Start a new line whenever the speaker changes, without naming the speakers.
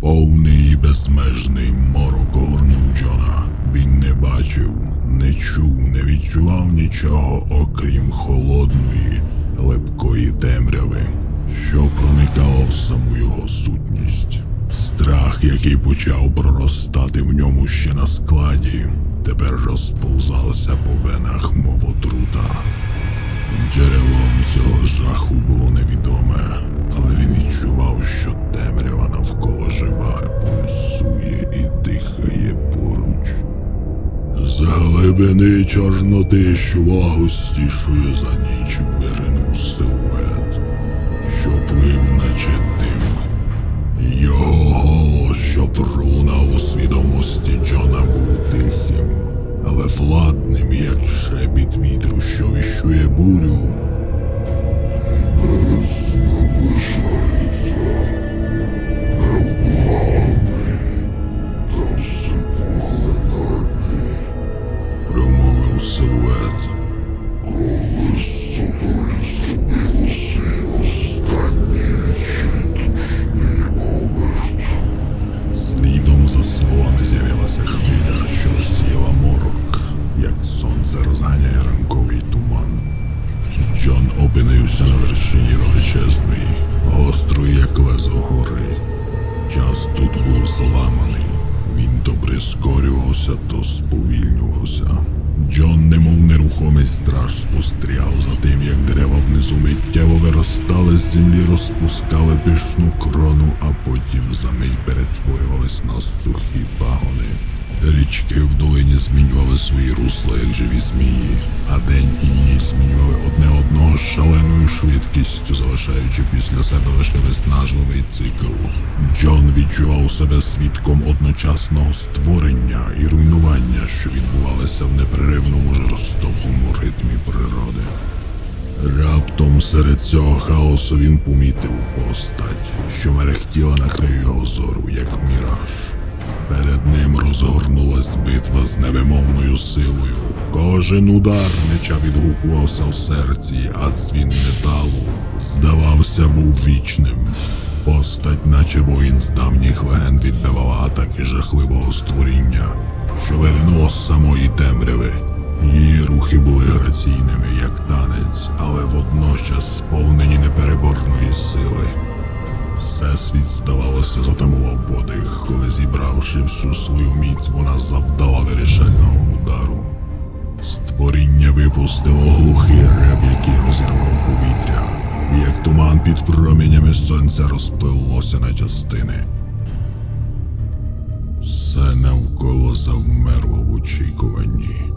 Повний і безмежний морок огорнув Джона. Він не бачив, не чув, не відчував нічого, окрім холодної, липкої темряви, що проникала в саму його сутність. Страх, який почав проростати в ньому ще на складі, тепер розповзався по венах, мов отрута. Глибини чорноти, що густішою за ніч, виринув силует, Слідом за словами з'явилася хвиля, що розсіяла морок, як сонце розганяє ранковий туман. Джон опинився на вершині величезної, гострої, як лезо гори. Час тут був зламаний. Він то прискорювався, то сповільнювався. Джон, немов нерухомий страж, спостерігав за тим, як дерева внизу миттєво виростали з землі, розпускали пишну крону, а потім за мить перетворювались на сухі пагони. Річки в долині змінювали свої русла, як живі змії, а день і ніч змінювали одне одного шаленою швидкістю, залишаючи після себе лише виснажливий цикл. Джон відчував себе свідком одночасного створення і руйнування, що відбувалися в непреривному жорстокому ритмі природи. Раптом серед цього хаосу він помітив постать, що мерехтіла на краю його зору, як міраж. Перед ним розгорнулась битва з невимовною силою. Кожен удар меча відгукувався в серці, а дзвін металу, здавався, був вічним. Постать, наче воїн з давніх легенд, відбивала атаки жахливого створіння, що виринуло з самої темряви. Її рухи були граційними, як сили. Всесвіт, здавалося, затамував подих, коли зібравши всю свою міць, вона завдала вирішального удару. Створіння випустило глухий рев, який розірвав повітря, і як туман під променями сонця розплилося на частини. Все навколо завмерло в очікуванні.